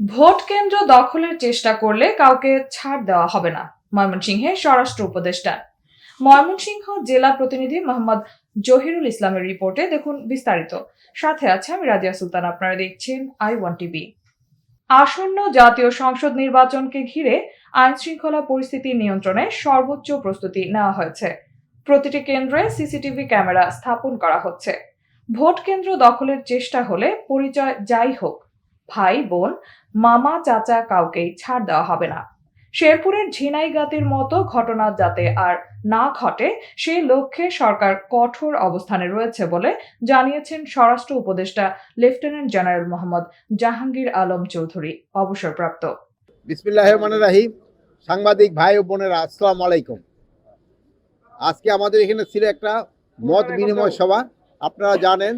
Vote কেন্দ্র দখলের চেষ্টা করলে কাউকে ছাড় দেওয়া হবে না ময়মনসিংহে স্বরাষ্ট্র উপদেষ্টা। ময়মনসিংহ জেলা প্রতিনিধি মোহাম্মদ জহিরুল ইসলামের রিপোর্টে দেখুন বিস্তারিত। সাথে আছে আমি রাজিয়া সুলতান, আপনারা দেখছেন আই ওয়ান টিভি। আসন্ন জাতীয় সংসদ নির্বাচনকে ঘিরে আইন শৃঙ্খলা পরিস্থিতি নিয়ন্ত্রণে সর্বোচ্চ প্রস্তুতি নেওয়া হয়েছে। প্রতিটি কেন্দ্রে সিসিটিভি ক্যামেরা স্থাপন করা হচ্ছে। ভোট কেন্দ্র দখলের চেষ্টা হলে পরিচয় যাই হোক ভাই বোন মামা চাচা কাউকেই ছাড় দেওয়া হবে না। শেরপুরের ঝিনাইগাতির মতো ঘটনা যাতে আর না ঘটে সেই লক্ষ্যে সরকার কঠোর অবস্থানে রয়েছে বলে জানিয়েছেন স্বরাষ্ট্র উপদেষ্টা লেফটেন্যান্ট জেনারেল মোহাম্মদ জাহাঙ্গীর আলম চৌধুরী অবসরপ্রাপ্ত। বিসমিল্লাহ রাহিম। সাংবাদিক ভাই ও বোনেরা আসসালাম আলাইকুম। আজকে আমাদের এখানে ছিল একটা মত বিনিময় সভা। আপনারা জানেন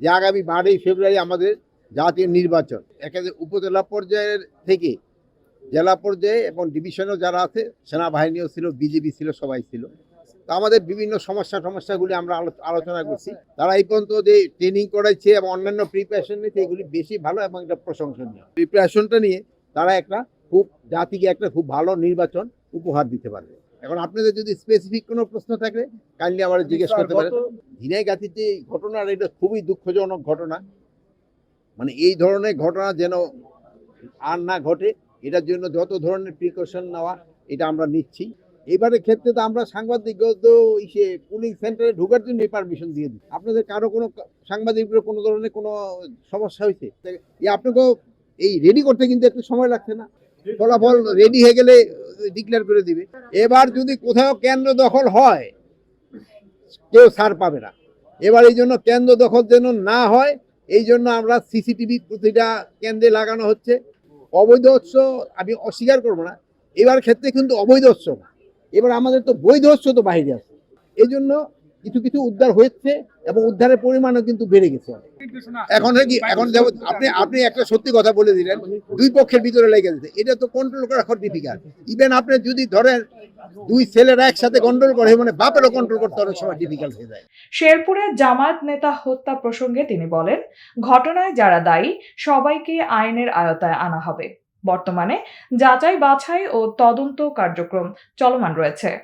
যে আগামী বারোই ফেব্রুয়ারি আমাদের জাতীয় নির্বাচন। এখানে উপজেলা পর্যায়ের থেকে জেলা পর্যায়ে এবং ডিভিশনেও যারা আছে সেনাবাহিনীও ছিল বিজেপি ছিল সবাই ছিল। তো আমাদের বিভিন্ন সমস্যা সমস্যাগুলি আমরা আলোচনা করছি। তারা এই পর্যন্ত যে ট্রেনিং করাইছে এবং অন্যান্য প্রিপারেশন নিয়েছে এগুলি বেশি ভালো এবং এটা প্রশংসনীয়। প্রিপারেশনটা নিয়ে তারা একটা খুব জাতিকে একটা খুব ভালো নির্বাচন উপহার দিতে পারবে। এখন আপনাদের যদি স্পেসিফিক কোনো প্রশ্ন থাকে কাইন্ডলি আমার জিজ্ঞেস করতে পারেন। ঝিনাইগাতির যে ঘটনা এটা খুবই দুঃখজনক ঘটনা। মানে এই ধরনের ঘটনা যেন আর না ঘটে, এটার জন্য যত ধরনের প্রিকশন নেওয়া, এটা আমরা নিচ্ছি। এবারের ক্ষেত্রে তো আমরা সাংবাদিকগত ইসে সেন্টারে ঢোকার জন্য পারমিশন দিয়ে দিই আপনাদের কারও কোনো সাংবাদিকদের কোনো ধরনের কোনো সমস্যা হয়েছে? আপনাকেও এই রেডি করতে কিন্তু একটু সময় লাগছে না। ফলাফল রেডি হয়ে গেলে ডিক্লেয়ার করে দিবে। এবার যদি কোথাও কেন্দ্র দখল হয়, কেউ ছাড় পাবে না। এবার এই জন্য কেন্দ্র দখল যেন না হয় এই জন্য আমরা সিসিটিভি প্রতিটা কেন্দ্রে লাগানো হচ্ছে। অবৈধ উৎস আমি অস্বীকার করব না। এবার ক্ষেত্রে কিন্তু অবৈধ না। এবার আমাদের তো বৈধ উৎস তো বাইরে আছে। এই জন্য কিছু কিছু উদ্ধার হয়েছে এবং উদ্ধারের পরিমাণও কিন্তু বেড়ে গেছে। এখন কি, এখন যেমন আপনি আপনি একটা সত্যি কথা বলে দিলেন। দুই পক্ষের ভিতরে লেগে গেছে। এটা তো কন্ট্রোল করা খুব ডিফিকাল্ট ইভেন আপনি যদি ধরেন দুই একসাথে কন্ট্রোল করে মানে বাপেরও কন্ট্রোল করতে অনেক সময় ডিফিকাল্ট হয়ে যায়। শেরপুরে জামায়াত নেতা হত্যা প্রসঙ্গে তিনি বলেন, ঘটনায় যারা দায়ী, সবাইকে আইনের আয়তায় আনা হবে। বর্তমানে যাচাই, বাছাই ও তদন্ত কার্যক্রম চলমান রয়েছে।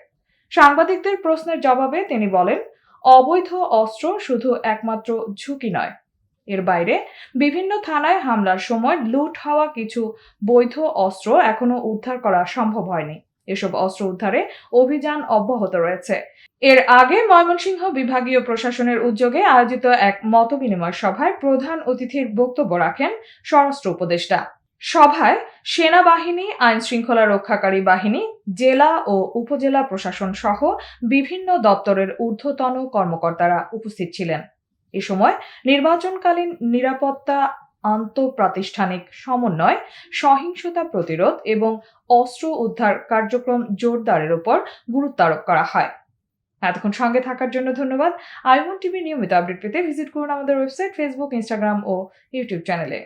সাংবাদিকদের প্রশ্নের জবাবে তিনি বলেন, অবৈধ অস্ত্র শুধু একমাত্র ঝুঁকি নয়। এর বাইরে বিভিন্ন থানায় হামলার সময় লুট হওয়া কিছু বৈধ অস্ত্র এখনও উদ্ধার করা সম্ভব হয়নি। এসব অস্ত্র উদ্ধারে অভিযান অব্যাহত রয়েছে। এর আগে ময়মনসিংহ বিভাগীয় প্রশাসনের উদ্যোগে আয়োজিত এক মতবিনিময় সভায় প্রধান অতিথির বক্তব্য রাখেন স্বরাষ্ট্র উপদেষ্টা। সভায় সেনাবাহিনী আইন শৃঙ্খলা রক্ষাকারী বাহিনী, জেলা ও উপজেলা প্রশাসন সহ বিভিন্ন দপ্তরের ঊর্ধ্বতন কর্মকর্তারা উপস্থিত ছিলেন। এ সময় নির্বাচনকালীন নিরাপত্তা আন্তঃপ্রাতিষ্ঠানিক সমন্বয়, সহিংসতা প্রতিরোধ এবং অস্ত্র উদ্ধার কার্যক্রম জোরদারের উপর গুরুত্ব আরোপ করা হয়। এতক্ষণ সঙ্গে থাকার জন্য ধন্যবাদ। আইমন টিভি নিয়মিত আপডেট পেতে ভিজিট করুন আমাদের ওয়েবসাইট, ফেসবুক, ইনস্টাগ্রাম ও ইউটিউব চ্যানেলে।